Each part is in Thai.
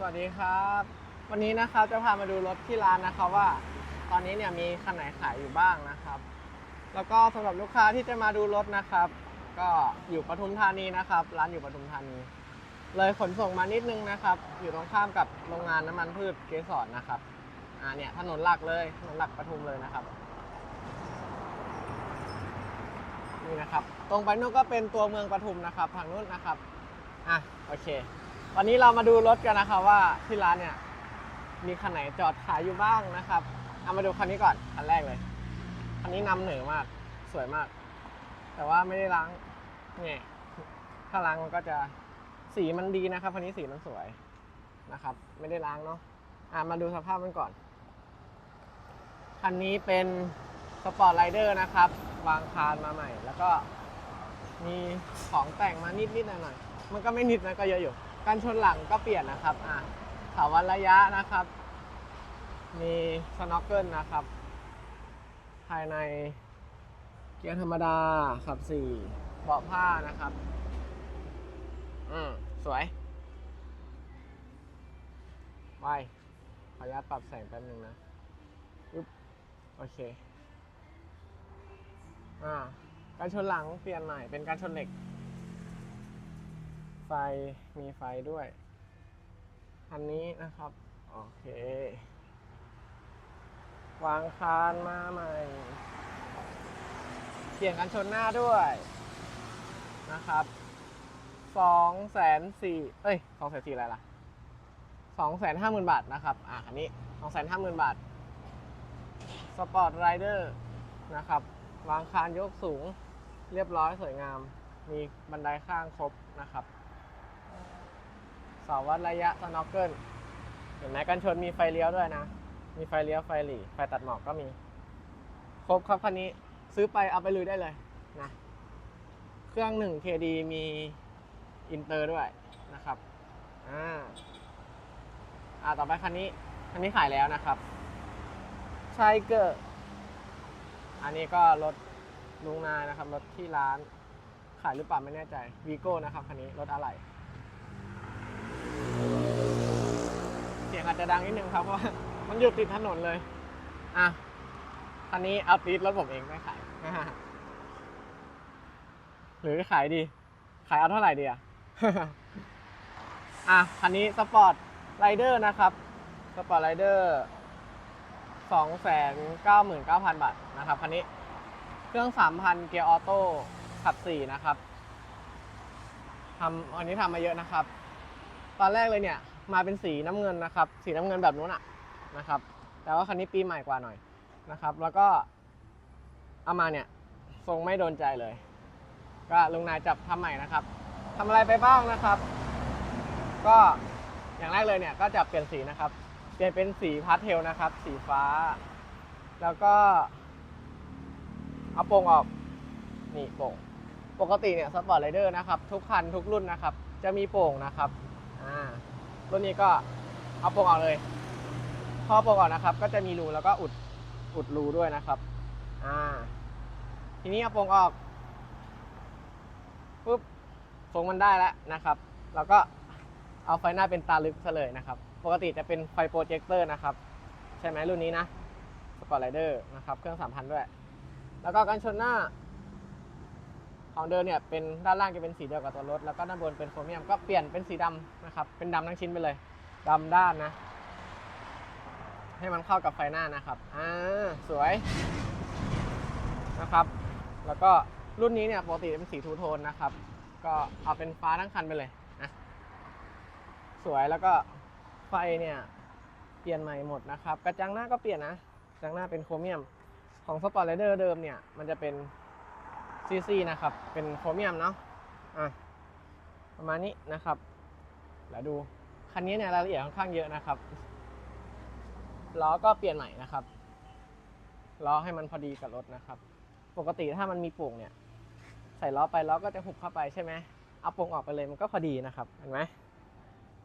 สวัสดีครับ วันนี้นะครับจะพามาดูรถที่ร้านนะครับว่า ตอนนี้เนี่ยมีคันไหนขายอยู่บ้างนะครับ แล้วก็สำหรับลูกค้าที่จะมาดูรถนะครับ ก็อยู่ปทุมธานีนะครับ ร้านอยู่ปทุมธานี เลยขนส่งมานิดนึงนะครับ อยู่ตรงข้ามกับโรงงานน้ำมันพืชเกสรนะครับอ่าเนี่ยถนนหลักเลยถนนหลักปทุมเลยนะครับนี่นะครับ ตรงไปนู่นก็เป็นตัวเมืองปทุมนะครับ ทางนู้นนะครับอะโอเค วันนี้เรามาดูรถกันนะครับว่าที่ร้านเนี่ยมีคันไหนจอดขายอยู่บ้างนะครับ เอามาดูคันนี้ก่อนคันแรกเลย คันนี้นำเหนือมากสวยมาก แต่ว่าไม่ได้ล้างเนี่ยถ้าล้างมันก็จะสีมันดีนะครับคันนี้สีมันสวยนะครับ ไม่ได้ล้างเนาะอะมาดูสภาพมันก่อน คันนี้เป็นสปอร์ตไรเดอร์นะครับ วางคานมาใหม่ แล้วก็มีของแต่งมานิดนิดๆหน่อยหน่อยๆมันก็ไม่นิดนะก็เยอะอยู่ การชนหลังก็เปลี่ยนนะครับอะถาวันระยะนะครับ มีสน็อกเกิลนะครับ ภายในเกียร์ธรรมดาขับสี่เบาะผ้านะครับ อืมสวยไปขออนุญาตปรับแสงแป๊บนึงนะปึ๊บโอเค อ่า การชนหลังเปลี่ยนใหม่เป็นการชนเหล็ก ไฟมีไฟด้วย อันนี้นะครับ โอเค วางคานมาใหม่เปลี่ยนกันชนหน้าด้วยนะครับสองแสนสี่เอ้ยสองแสนสี่อะไรล่ะสองแสนห้าหมื่นบาทนะครับ อะคันนี้สองแสนห้าหมื่นบาท สปอร์ตไรเดอร์นะครับ วางคานยกสูงเรียบร้อยสวยงาม มีบันไดข้างครบนะครับ เสาวัดระยะสน็อกเกิลเห็นไหมกันชนมีไฟเลี้ยวด้วยนะ มีไฟเลี้ยวไฟหลีไฟตัดหมอกก็มี ครบครับคันนี้ซื้อไปเอาไปลุยได้เลยนะเครื่อง 1 KD มีอินเตอร์ด้วยนะครับอ่าอ่าต่อไปคันนี้คันนี้ขายแล้วนะครับไชเกอร์อันนี้ก็รถลุงนายนะครับรถที่ร้านขายหรือเปล่าไม่แน่ใจวีโก้นะครับคันนี้รถอะไร สียงอาจจะดังนิดนึงครับเพราะว่ามันอยู่ติดถนนเลย อะคันนี้เอาติดรถผมเองไม่ขายหรือขายดี ขายเอาเท่าไหร่ดีอะอะคันนี้สปอร์ตไรเดอร์นะครับสปอร์ตไรเดอร์สองแสนเก้าหมื่นเก้าพันบาทนะครับคันนี้ เครื่องสามพันเกียร์ออโต้ขับสี่นะครับทำอันนี้ทำมาเยอะนะครับ ตอนแรกเลยเนี่ย มาเป็นสีน้ำเงินนะครับ สีน้ำเงินแบบนู้นอะนะครับ แต่ว่าคันนี้ปีใหม่กว่าหน่อยนะครับ แล้วก็เอามาเนี่ยทรงไม่โดนใจเลย ก็ลุงนายจับทำใหม่นะครับทำอะไรไปบ้างนะครับ ก็อย่างแรกเลยเนี่ยก็จะเปลี่ยนสีนะครับ เปลี่ยนเป็นสีพาสเทลนะครับ สีฟ้า แล้วก็เอาโป่งออกนี่โป่งปกติเนี่ยสปอร์ตไรเดอร์นะครับ ทุกคันทุกรุ่นนะครับ จะมีโป่งนะครับอ่า รุ่นนี้ก็เอาโป่งออกเลย พอโป่งออกนะครับ ก็จะมีรูแล้วก็อุดอุดรูด้วยนะครับอ่าทีนี้เอาโป่งออกปุ๊บทรงมันได้แล้วนะครับแล้วก็เอาไฟหน้าเป็นตาลึกซะเลยนะครับ ปกติจะเป็นไฟโปรเจคเตอร์นะครับ ใช่ไหมรุ่นนี้นะสปอร์ตไรเดอร์นะครับ เครื่อง3,000ด้วย แล้วก็กันชนหน้า ของเดิมเนี่ยเป็นด้านล่างจะเป็นสีเดียวกับตัวรถ แล้วก็ด้านบนเป็นโครเมียมก็เปลี่ยนเป็นสีดำนะครับ เป็นดำทั้งชิ้นไปเลยดำด้านนะ ให้มันเข้ากับไฟหน้านะครับอ่าสวยนะครับ แล้วก็รุ่นนี้เนี่ยปกติเป็นสีทูโทนนะครับ ก็เอาเป็นฟ้าทั้งคันไปเลยนะสวยแล้วก็ไฟเนี่ยเปลี่ยนใหม่หมดนะครับ กระจังหน้าก็เปลี่ยนนะกระจังหน้าเป็นโครเมียมของสปอร์ตไรเดอร์เดิมเนี่ยมันจะเป็น ซีซีนะครับ เป็นโครเมียมเนาะอะประมาณนี้นะครับแล้วดูคันนี้เนี่ยรายละเอียดค่อนข้างเยอะนะครับล้อก็เปลี่ยนใหม่นะครับล้อให้มันพอดีกับรถนะครับ ปกติถ้ามันมีโป่งเนี่ย ใส่ล้อไปล้อก็จะหุบเข้าไปใช่ไหมเอาโป่งออกไปเลยมันก็พอดีนะครับเห็นไหม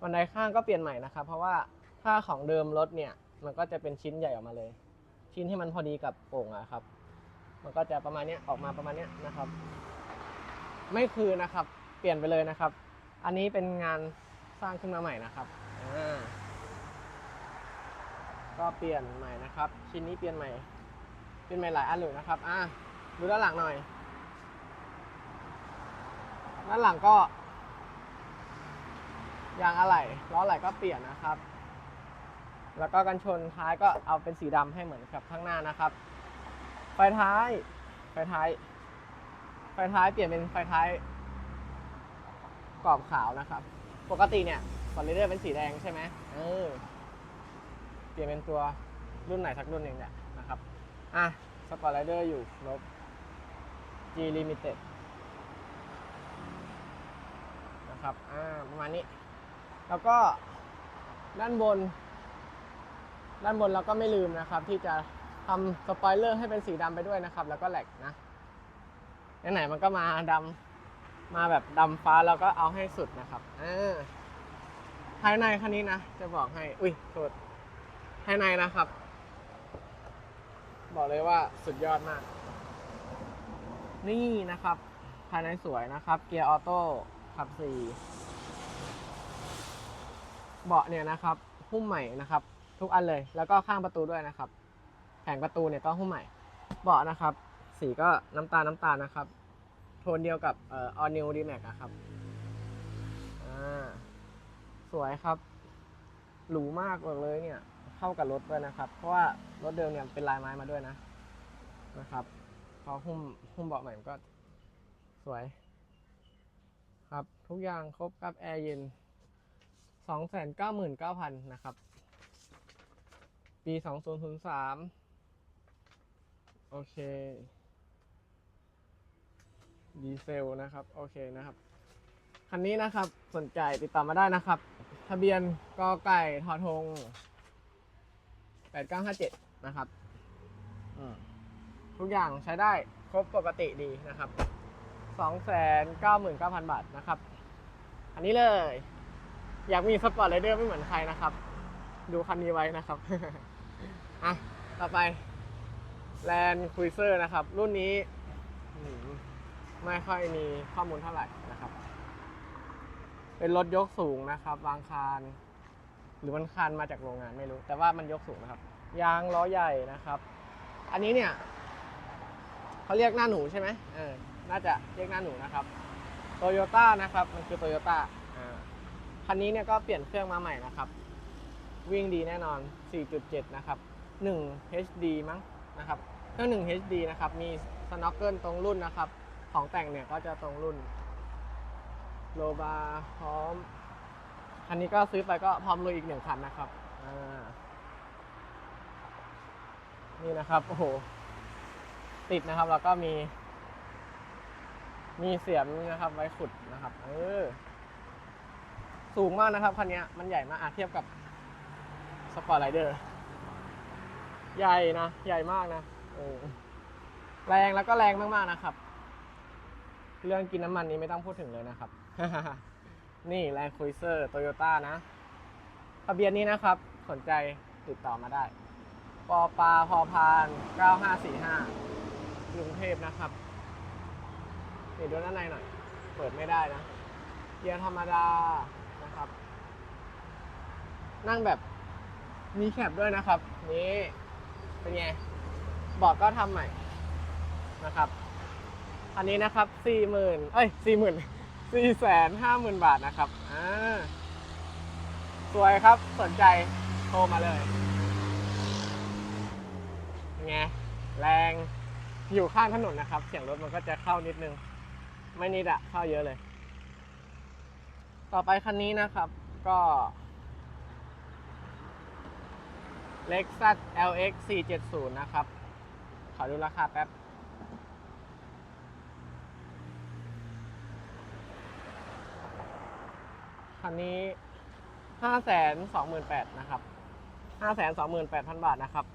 บันไดข้างก็เปลี่ยนใหม่นะครับ เพราะว่าถ้าของเดิมรถเนี่ยมันก็จะเป็นชิ้นใหญ่ออกมาเลย ชิ้นที่มันพอดีกับโป่งอะครับ มันก็จะประมาณนี้ออกมาประมาณนี้นะครับ ไม่คือนะครับ เปลี่ยนไปเลยนะครับ อันนี้เป็นงานสร้างขึ้นมาใหม่นะครับก็เปลี่ยนใหม่นะครับ ชิ้นนี้เปลี่ยนใหม่ เปลี่ยนใหม่หลายอันเลยนะครับอะดูด้านหลังหน่อย ด้านหลังก็ยางอะไหล่ล้ออะไหล่ก็เปลี่ยนนะครับ แล้วก็กันชนท้ายก็เอาเป็นสีดำให้เหมือนกับข้างหน้านะครับ ไฟท้าย ไฟท้าย ไฟท้ายเปลี่ยนเป็นไฟท้ายกรอบขาวนะครับ ปกติเนี่ยฟอร์เรเดอร์เป็นสีแดงใช่ไหมเออ เปลี่ยนเป็นตัวรุ่นไหนสักรุ่นหนึ่งเนี่ยนะครับ อะสปอร์ตไรเดอร์อยู่ลบ G Limited นะครับ อ่า ประมาณนี้ แล้วก็ด้านบน ด้านบนเราก็ไม่ลืมนะครับที่จะ ทำสปอยเลอร์ให้เป็นสีดำไปด้วยนะครับ แล้วก็แหลกนะไหนๆมันก็มาดำมาแบบดำฟ้าเราก็เอาให้สุดนะครับอ่าภายในคันนี้นะ จะบอกให้ อุ้ยโทษภายในนะครับ บอกเลยว่าสุดยอดมาก นี่นะครับ ภายในสวยนะครับ เกียร์ออโต้ขับสี่เบาะเนี่ยนะครับ หุ้มใหม่นะครับ ทุกอันเลย แล้วก็ข้างประตูด้วยนะครับ แผงประตูเนี่ยก็หุ้มใหม่ เบาะนะครับ สีก็น้ำตาลน้ำตาลนะครับ โทนเดียวกับเอ่อ all new d max อะครับ อ่า สวยครับ หรูมากเลยเนี่ย เข้ากับรถด้วยนะครับ เพราะว่ารถเดิมเนี่ยเป็นลายไม้มาด้วยนะ นะครับพอหุ้มหุ้มเบาะใหม่ก็สวย ครับทุกอย่างครบกับแอร์เย็น299,000 นะครับ ปี 2003 โอเค ดีเซลนะครับ โอเคนะครับ คันนี้นะครับสนใจติดต่อมาได้นะครับ ทะเบียนกอไก่ทอทง8957นะครับอืมทุกอย่างใช้ได้ครบปกติดีนะครับ299,000บาทนะครับ อันนี้เลย อยากมีสปอร์ตไรเดอร์ไม่เหมือนใครนะครับ ดูคันนี้ไว้นะครับ อะ ต่อไป Land Cruiser นะครับ รุ่นนี้ไม่ค่อยมีข้อมูลเท่าไหร่นะครับ เป็นรถยกสูงนะครับ วางคาน หรือมันคานมาจากโรงงานไม่รู้ แต่ว่ามันยกสูงนะครับ ยางล้อใหญ่นะครับ อันนี้เนี่ยเขาเรียกหน้าหนูใช่ไหมเออ น่าจะเรียกหน้าหนูนะครับโตโยต้านะครับ มันคือโตโยต้าอ่าคันนี้เนี่ยก็เปลี่ยนเครื่องมาใหม่นะครับ วิ่งดีแน่นอน 4.7 นะครับ 1 HD มั้งนะครับ เครื่อง1 HD นะครับ มีสน็อกเกิลตรงรุ่นนะครับ ของแต่งเนี่ยก็จะตรงรุ่น โลบาพร้อม คันนี้ก็ซื้อไปก็พร้อมลุยอีกหนึ่งคันนะครับ อ่า นี่นะครับ โอ้โห ติดนะครับ แล้วก็มี มีเสียมนะครับ ไว้ขุดนะครับ เออ สูงมากนะครับ คันนี้มันใหญ่มากอาเทียบกับสปอร์ตไรเดอร์ ใหญ่นะ ใหญ่มากนะ เออแรงแล้วก็แรงมากๆนะครับ เรื่องกินน้ำมันนี้ไม่ต้องพูดถึงเลยนะครับ นี่แรงคุยเซอร์โตโยต้านะทะเบียนนี้นะครับ สนใจติดต่อมาได้ปอปาพอพาน 9545กรุงเทพนะครับเดี๋ยวดูด้านในหน่อย เปิดไม่ได้นะเกียร์ธรรมดานะครับ นั่งแบบมีแคปด้วยนะครับ นี่ เป็นไง บอดก็ทำใหม่นะครับ อันนี้นะครับสี่หมื่นเอ้ยสี่หมื่นสี่แสนห้าหมื่นบาทนะครับอ่าสวยครับสนใจโทรมาเลยไงแรงอยู่ข้างถนนนะครับ เสียงรถมันก็จะเข้านิดนึง ไม่นิดอะเข้าเยอะเลย ต่อไปคันนี้นะครับ ก็ Lexus LX 470 นะครับ อดูราคาแป๊บ คันนี้ห้าแสนสองหมื่นแปดนะครับห้าแสนสองหมื่นแปดพันบาทนะครับ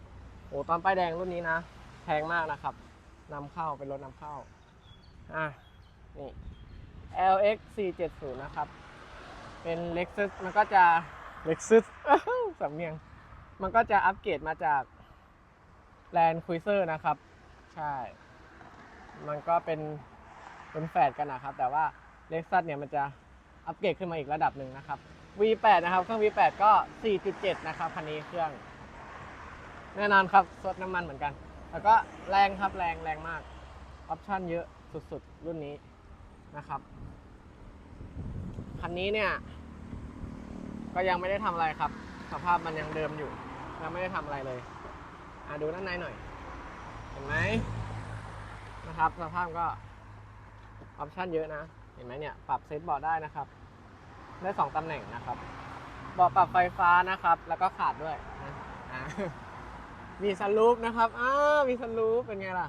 โอ้ตอนป้ายแดงรุ่นนี้นะ แพงมากนะครับนำเข้าเป็นรถนำเข้า อะ นี่ LX 470นะครับ เป็น Lexus มันก็จะ Lexus สำเนียง มันก็จะอัปเกรดมาจาก Land Cruiser นะครับ ใช่ มันก็เป็นเป็นแฝดกันนะครับ แต่ว่า Lexus เนี่ยมันจะอัปเกรดขึ้นมาอีกระดับหนึ่งนะครับ V8 นะครับ เครื่อง V8 ก็ 4.7 นะครับคันนี้เครื่อง แน่นอนครับซดน้ำมันเหมือนกัน แล้วก็แรงครับแรงแรงมากออปชั่นเยอะสุดๆ รุ่นนี้นะครับคันนี้เนี่ยก็ยังไม่ได้ทำอะไรครับ สภาพมันยังเดิมอยู่ยังไม่ได้ทำอะไรเลย อะดูด้านในหน่อย เห็นไหมนะครับสภาพก็ออปชั่นเยอะนะ เห็นไหมเนี่ย ปรับเซตเบาะได้นะครับ ได้สองตำแหน่งนะครับ เบาะปรับไฟฟ้านะครับ แล้วก็ขาดด้วยนะอ่ามีสลูปนะครับอ้ามีสลูปเป็นไงล่ะ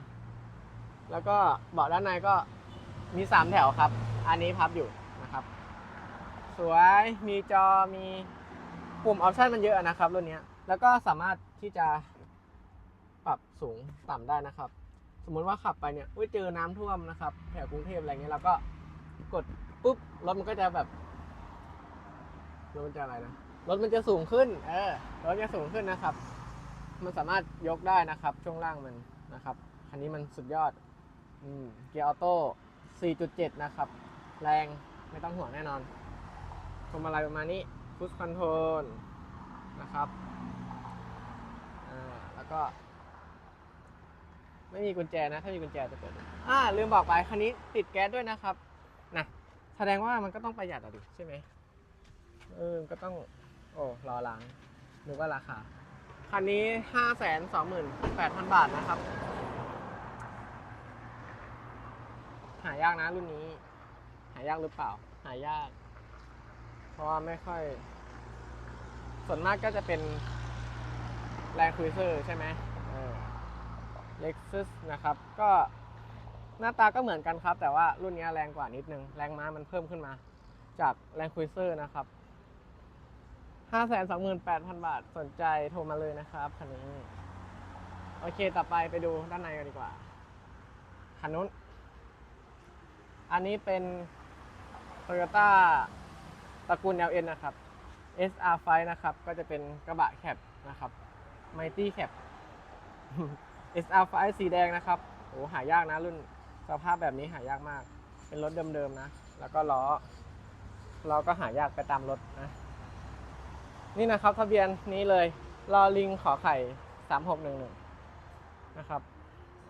แล้วก็เบาะด้านในก็มีสามแถวครับ อันนี้พับอยู่นะครับ สวย มีจอ มีปุ่มออปชันมันเยอะนะครับรุ่นนี้ แล้วก็สามารถที่จะ ปรับสูงต่ำได้นะครับ สมมุติว่าขับไปเนี่ยอุ้ยเจอน้ำท่วมนะครับแถวกรุงเทพอะไรเงี้ยเราก็กดปุ๊บรถมันก็จะแบบรถมันจะอะไรนะรถมันจะสูงขึ้น เออรถจะสูงขึ้นนะครับ มันสามารถยกได้นะครับ ช่วงล่างมันนะครับคันนี้มันสุดยอดอืมเกียร์ออโต้ 4.7 นะครับ แรงไม่ต้องห่วงแน่นอนพวงมาลัยประมาณนี้พุชคอนโทรลนะครับอ่าแล้วก็ ไม่มีกุญแจนะ ถ้ามีกุญแจจะเปิด อ่าลืมบอกไปคันนี้ติดแก๊สด้วยนะครับนะแสดงว่ามันก็ต้องประหยัดอะดิใช่ไหมเออก็ต้อง โอ้รอล้างนึกว่าราคาคันนี้ห้าแสนสองหมื่นแปดพันบาทนะครับ หายากนะรุ่นนี้ หายากหรือเปล่า หายาก เพราะว่าไม่ค่อย ส่วนมากก็จะเป็นแรงคุยเซอร์ใช่ไหม Lexus นะครับ ก็หน้าตาก็เหมือนกันครับ แต่ว่ารุ่นนี้แรงกว่านิดนึง แรงม้ามันเพิ่มขึ้นมา จากแรงคุยเซอร์นะครับ 528,000 บาทสนใจโทรมาเลยนะครับคันนี้ โอเคต่อไปไปดูด้านในกันดีกว่าคันนู้น อันนี้เป็น Toyota ตระกูล LN นะครับ SR5 นะครับ ก็จะเป็นกระบะแคปนะครับ Mighty Cap SR5 สีแดงนะครับโอ้หายากนะรุ่นสภาพแบบนี้หายากมาก เป็นรถเดิมๆนะ แล้วก็ล้อล้อก็หายากไปตามรถนะ นี่นะครับทะเบียนนี้เลยลอลิงขอไข่สามหกหนึ่งหนึ่งนะครับ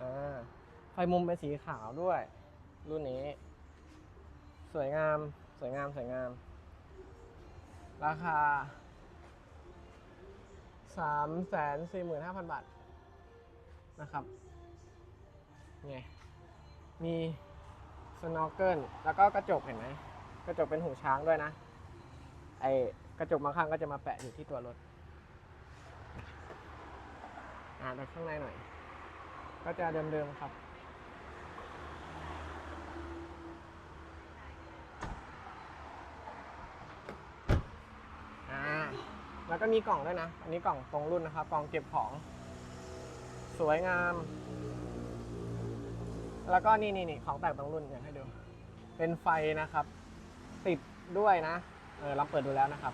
อ่าไฟมุมเป็นสีขาวด้วย รุ่นนี้ สวยงามสวยงามสวยงาม ราคาสามแสนสี่หมื่นห้าพันบาท นะครับไงมีสโนว์เกิลแล้วก็กระจกเห็นไหมกระจกเป็นหูช้างด้วยนะไอกระจกบางข้างก็จะมาแปะอยู่ที่ตัวรถอ่าดูข้างในหน่อย ก็จะเดิมๆครับ อ่า แล้วก็มีกล่องด้วยนะ อันนี้กล่องตรงรุ่นนะครับ กล่องเก็บของ สวยงาม แล้วก็นี่นี่นี่ของแต่งตรงรุ่นอยากให้ดู เป็นไฟนะครับ ติดด้วยนะ เออเราเปิดดูแล้วนะครับ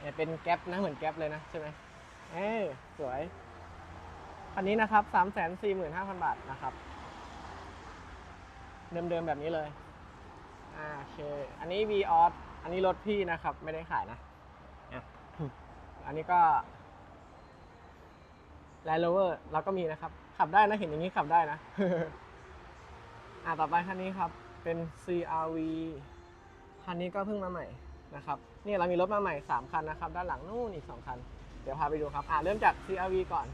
เนี่ยเป็นแก๊ปนะเหมือนแก๊ปเลยนะใช่ไหมเออสวย คันนี้นะครับสามแสนสี่หมื่นห้าพันบาทนะครับ เดิมๆแบบนี้เลยอ่าโอเค อันนี้ v ออสอันนี้รถพี่นะครับ ไม่ได้ขายนะอะอันนี้ก็ Land Rover เราก็มีนะครับ ขับได้นะ เห็นอย่างนี้ขับได้นะ อ่าต่อไปคันนี้ครับ เป็น CRV คันนี้ก็เพิ่งมาใหม่นะครับ นี่เรามีรถมาใหม่ 3 คันนะครับ ด้านหลังนู่นอีก 2 คัน เดี๋ยวพาไปดูครับ อ่าเริ่มจาก CRV ก่อน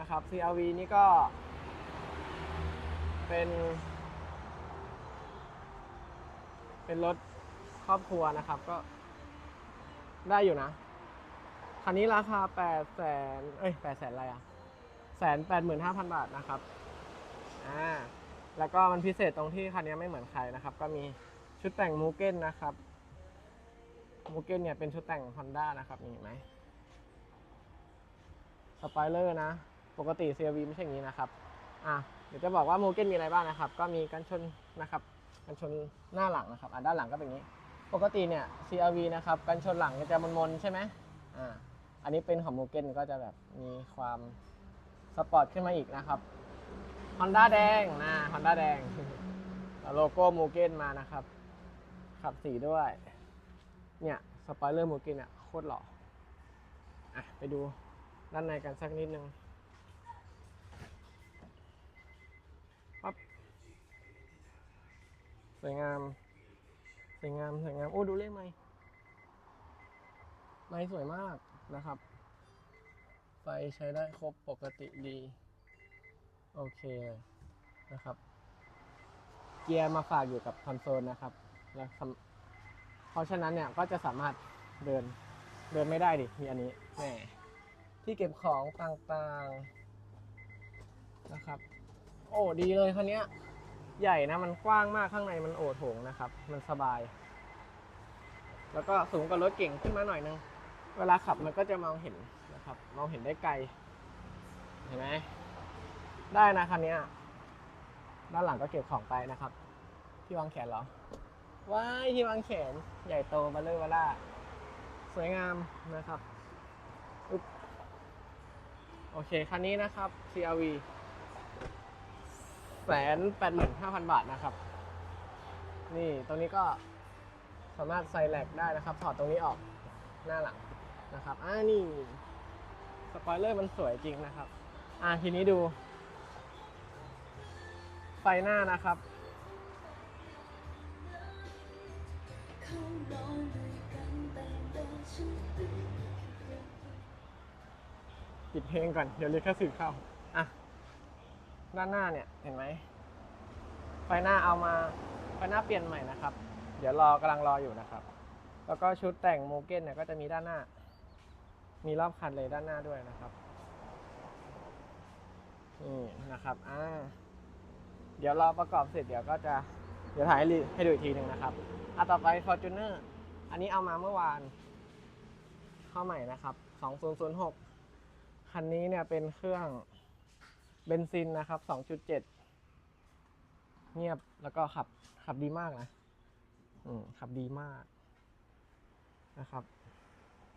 นะครับ CRV นี่ก็ เป็น เป็นรถครอบครัวนะครับ ก็ได้อยู่นะ คันนี้ราคา8แสนเอ้ย8แสนอะไรอะแสนแปดหมื่นห้าพันบาทนะครับ อ่า แล้วก็มันพิเศษตรงที่คันนี้ไม่เหมือนใครนะครับ ก็มีชุดแต่งมูเก้นนะครับ มูเก้นเนี่ยเป็นชุดแต่ง Honda นะครับนี่ไหมสปอยเลอร์นะ ปกติ CRV ไม่ใช่อย่างนี้นะครับ อะ เดี๋ยวจะบอกว่ามูเก้นมีอะไรบ้างนะครับ ก็มีกันชนนะครับ กันชนหน้าหลังนะครับ อะด้านหลังก็เป็นอย่างนี้ ปกติเนี่ย CRV นะครับ กันชนหลังจะมนๆใช่ไหมอ่า อันนี้เป็นของมูเก้นก็จะแบบมีความสปอร์ตขึ้นมาอีกนะครับ Honda แดงนะ Honda แดง โลโก้โมเก้นมานะครับ ขับสีด้วย เนี่ยสปอยเลอร์โมูกินเนี่ยโคตรหล่ออะไปดูด้านในกันสักนิดนึงปั๊บสวยงาม สวยงาม สวยงาม โอ้ ดูเลขไหม ไม้สวยมาก นะครับ ไฟใช้ได้ครบปกติดี โอเคเลยนะครับ เกียร์มาฝากอยู่กับคอนโซลนะครับแล้วเพราะฉะนั้นเนี่ยก็จะสามารถเดินเดินไม่ได้ดิมีอันนี้แหมที่เก็บของต่างๆนะครับ โอ้ดีเลยคันนี้ใหญ่นะมันกว้างมากข้างในมันโอโถงนะครับ มันสบาย แล้วก็สูงกว่ารถเก่งขึ้นมาหน่อยนึง เวลาขับมันก็จะมองเห็นนะครับมองเห็นได้ไกล เห็นไหมได้นะคันนี้ด้านหลังก็เก็บของไปนะครับ ที่วางแขนเหรอว้ายที่วางแขนใหญ่โตมาเลยว่าล่าสวยงามนะครับอุ๊บโอเค คันนี้นะครับ CRV แสนแปดหมื่นห้าพันบาทนะครับ นี่ตรงนี้ก็สามารถใส่แหลกได้นะครับ ถอดตรงนี้ออกหน้าหลัง นะครับอ่านี่สปอยเลอร์มันสวยจริงนะครับ อ่าทีนี้ดู ไฟหน้านะครับเขานอนด้วยกันแต่เดินฉันตื่นปิดเพลงก่อน เดี๋ยวลิขสิทธิ์เข้า อะ ด้านหน้าเนี่ยเห็นไหม ไฟหน้าเอามา ไฟหน้าเปลี่ยนใหม่นะครับ เดี๋ยวรอกำลังรออยู่นะครับ แล้วก็ชุดแต่งโมเก้นเนี่ยก็จะมีด้านหน้า มีรอบคันเลยด้านหน้าด้วยนะครับนี่นะครับอ่าเดี๋ยวเรอประกอบเสร็จเดี๋ยวก็จะเดี๋ยวถ่ายให้ให้ดูอีกทีหนึ่งนะครับอะต่อไป Fortuner อันนี้เอามาเมื่อวาน เข้าใหม่นะครับ 2006 คันนี้เนี่ยเป็นเครื่องเบนซินนะครับ 2.7 เงียบแล้วก็ขับขับดีมากนะ อืมขับดีมากนะครับ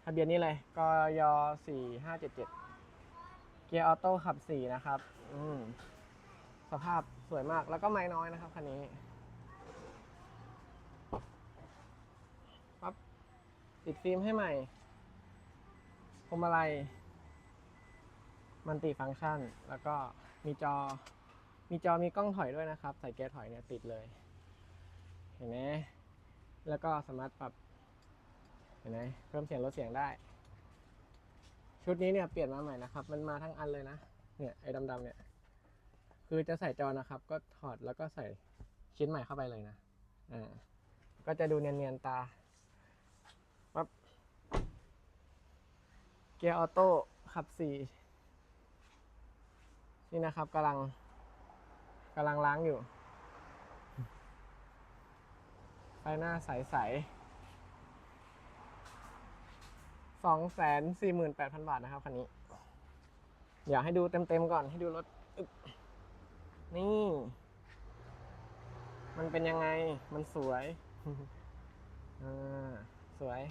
ะเบียนนี้เลยกย4577เจ็ดเจ็ดเกียร์ออโต้ขับ4นะครับ อืมสภาพสวยมากแล้วก็ไม่น้อยนะครับคันนี้ปั๊บติดฟิล์มให้ใหม่พวงมาลัยมันติฟังก์ชัน แล้วก็มีจอ มีจอมีกล้องถอยด้วยนะครับ ใส่เกียร์ถอยเนี่ยติดเลย เห็นไหมแล้วก็สามารถปรับ เห็นไหมเพิ่มเสียงลดเสียงได้ ชุดนี้เนี่ยเปลี่ยนมาใหม่นะครับ มันมาทั้งอันเลยนะ เนี่ยไอ้ดำๆเนี่ย คือจะใส่จอนะครับ ก็ถอดแล้วก็ใส่ชิ้นใหม่เข้าไปเลยนะ อ่า ก็จะดูเนียนๆตาปั๊บเกียร์ออโต้ขับสี่นี่นะครับกำลังกำลังล้างอยู่ ไฟหน้าใสๆ สองแสนสี่หมื่นแปดพันบาทนะครับคันนี้เดี๋ยวให้ดูเต็มๆก่อนให้ดูรถนี่ มันเป็นยังไง มันสวยอ่าสวย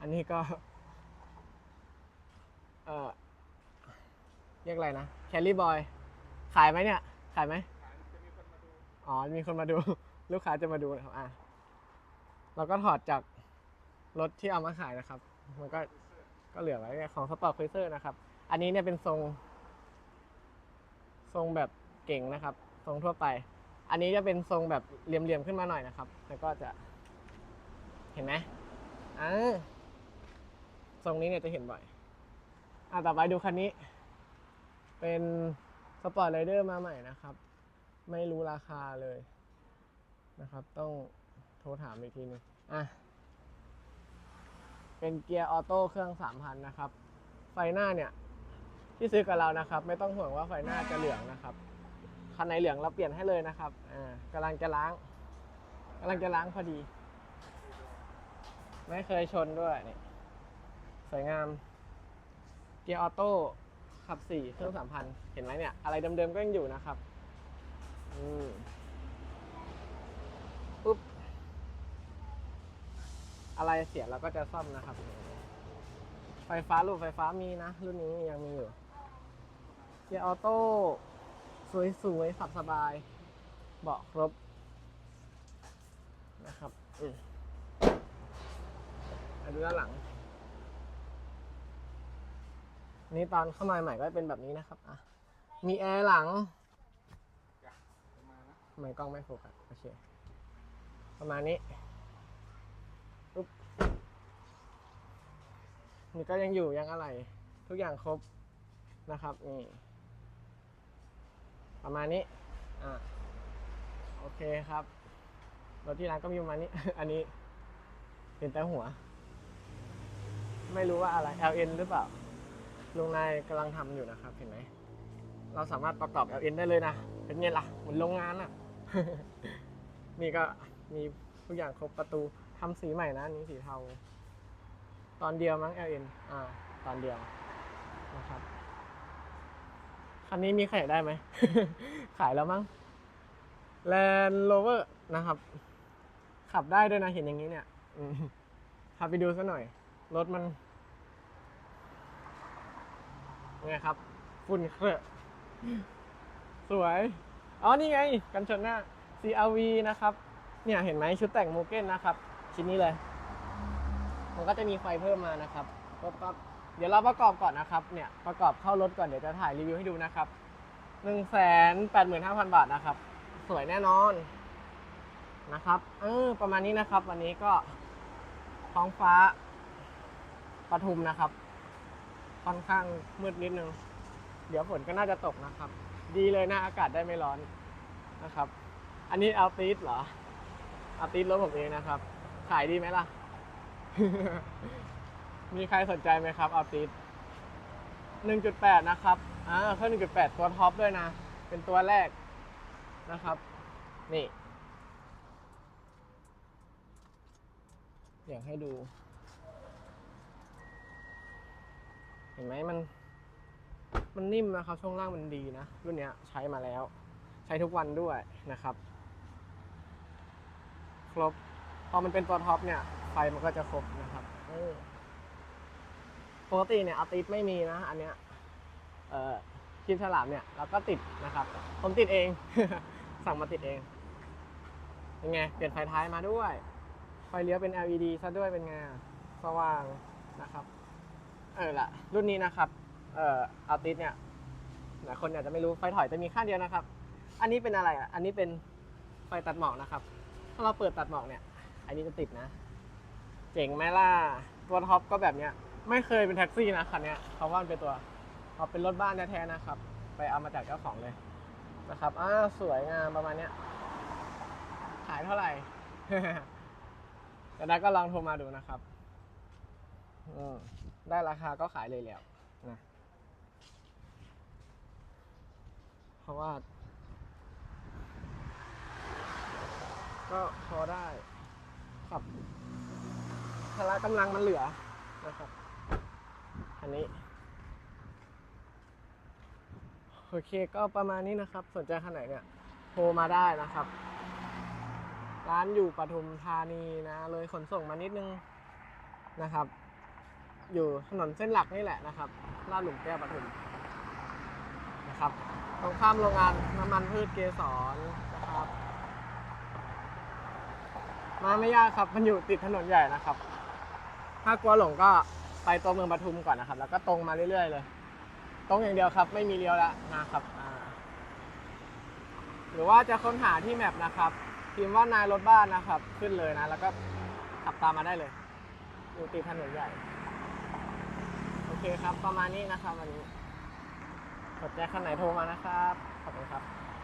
อันนี้ก็ เออเรียกอะไรนะแคลรี่บอย ขายไหมเนี่ย ขายไหมอ๋อ มีคนมาดู ลูกค้าจะมาดูนะครับอะเราก็ถอดจาก รถที่เอามาขายนะครับ มันก็ก็เหลือไว้ของสปอร์ตคุยเซอร์นะครับ อันนี้เนี่ยเป็นทรง ทรงแบบเก่งนะครับ ทรงทั่วไป อันนี้จะเป็นทรงแบบเหลี่ยมๆขึ้นมาหน่อยนะครับ แล้วก็จะเห็นไหมอ่าทรงนี้เนี่ยจะเห็นบ่อยอะต่อไปดูคันนี้ เป็นสปอร์ตไรเดอร์มาใหม่นะครับ ไม่รู้ราคาเลยนะครับ ต้องโทรถามอีกทีนึงอะ เป็นเกียร์ออโต้เครื่อง 3,000 นะครับ ไฟหน้าเนี่ย ที่ซื้อกับเรานะครับ ไม่ต้องห่วงว่าไฟหน้าจะเหลืองนะครับ คันไหนเหลืองเราเปลี่ยนให้เลยนะครับ อ่ากำลังจะล้างกำลังจะล้างพอดี ไม่เคยชนด้วยนี่สวยงาม เกียร์ออโต้ขับ4เครื่อง3,000เห็นไหมเนี่ย อะไรเดิมๆก็ยังอยู่นะครับ อืมปุ๊บ อะไรเสียเราก็จะซ่อมนะครับ ไฟฟ้าลูกไฟฟ้ามีนะ รุ่นนี้ยังมีอยู่ เกียร์ออโต้สวยๆขับสบาย เบาะครบนะครับอืมดูด้านหลัง นี่ตอนเข้ามาใหม่ก็เป็นแบบนี้นะครับอะมีแอร์หลังทำไมกล้องไม่โฟกัสโอเคประมาณนี้ปุ๊บ นี่ก็ยังอยู่ยังอะไรทุกอย่างครบนะครับนี่ประมาณนี้อะโอเคครับรถที่ร้านก็มีประมาณนี้ อันนี้เห็นแต่หัว ไม่รู้ว่าอะไร LN หรือเปล่าลุงนายกำลังทำอยู่นะครับ เห็นไหมเราสามารถประกอบ LN ได้เลยนะ เป็นไงล่ะเหมือนโรงงานอะนี่ก็มีทุกอย่างครบประตูทำสีใหม่นะนนี้สีเทา ตอนเดียวมั้ง LN อ่า ตอนเดียวนะครับ คันนี้มีใครอยากได้ไหม ขายแล้วมั้ง Land Rover นะครับ ขับได้ด้วยนะ เห็นอย่างนี้เนี่ยอืมพาไปดูซะหน่อย รถมันไงครับ ฝุ่นเครอะสวย อ๋อ นี่ไง กันชนหน้า CRV นะครับ เนี่ย เห็นไหมชุดแต่งโมเก้นนะครับ ชิ้นนี้เลย มันก็จะมีไฟเพิ่มมานะครับก็ก็เดี๋ยวเราประกอบก่อนนะครับ เนี่ยประกอบเข้ารถก่อนเดี๋ยวจะถ่ายรีวิวให้ดูนะครับหนึ่งแสนแปดหมื่นห้าพันบาทนะครับ สวยแน่นอนนะครับ เออ ประมาณนี้นะครับ วันนี้ก็ท้องฟ้าปทุมนะครับ ค่อนข้างมืดนิดนึง เดี๋ยวฝนก็น่าจะตกนะครับ ดีเลยนะอากาศได้ไม่ร้อนนะครับ อันนี้เอาตีสเหรอเอาตีสรถผมเองนะครับ ขายดีไหมล่ะ มีใครสนใจไหมครับเอาตีส1.8 นะครับอ่าเครื่อง1.8 ตัวท็อปด้วยนะ เป็นตัวแรกนะครับ นี่ อยากให้ดู เห็นไหมมัน มันนิ่มนะครับ ช่วงล่างมันดีนะรุ่นเนี้ยใช้มาแล้ว ใช้ทุกวันด้วยนะครับ ครบ พอมันเป็นตัวท็อปเนี่ยไฟมันก็จะครบนะครับเออปกติเนี่ยอาติสไม่มีนะ อันเนี้ยเอ่อคลิปฉลามเนี่ยเราก็ติดนะครับ ผมติดเอง สั่งมาติดเองเป็นไงเปลี่ยนไฟท้ายมาด้วย ไฟเลี้ยวเป็น LED ซะด้วยเป็นไงอะสว่างนะครับ เออละรุ่นนี้นะครับเอ่ออาติสเนี่ยหลายคนอาจจะไม่รู้ไฟถอยจะมีข้างเดียวนะครับ อันนี้เป็นอะไรอะ อันนี้เป็นไฟตัดหมอกนะครับ ถ้าเราเปิดตัดหมอกเนี่ย อันนี้จะติดนะ เจ๋งไหมล่ะ ตัวท็อปก็แบบเนี้ย ไม่เคยเป็นแท็กซี่นะคันเนี้ยเขาว่ามันเป็นตัวเอาเป็นรถบ้านแท้ๆนะครับ ไปเอามาจากเจ้าของเลยนะครับอ้าวสวยงามประมาณเนี้ย ขายเท่าไหร่แต่ได้ก็ลองโทรมาดูนะครับอืได้ราคาก็ขายเลยแล้วนะเพราะว่า ก็พอได้ ขับพละกำลังมันเหลือนะครับ อันนี้ โอเคก็ประมาณนี้นะครับ สนใจขนาดเนี่ย โทรมาได้นะครับ ร้านอยู่ปทุมธานีนะ เลยขนส่งมานิดนึงนะครับ อยู่ถนนเส้นหลักนี่แหละนะครับลาดหลุมแก้วปทุมนะครับ ตรงข้ามโรงงานน้ำมันพืชเกสรนะครับ มาไม่ยากครับ มันอยู่ติดถนนใหญ่นะครับ ถ้ากลัวหลงก็ไปตัวเมืองปทุมก่อนนะครับ แล้วก็ตรงมาเรื่อยๆเลย ตรงอย่างเดียวครับ ไม่มีเลี้ยวแล้วนะครับอ่าหรือว่าจะค้นหาที่แมปนะครับ พิมพ์ว่านายรถบ้านนะครับ ขึ้นเลยนะ แล้วก็ขับตามมาได้เลย อยู่ติดถนนใหญ่ โอเคครับ ประมาณนี้นะครับวันนี้สนใจคันไหนโทรมานะครับ ขอบคุณครับ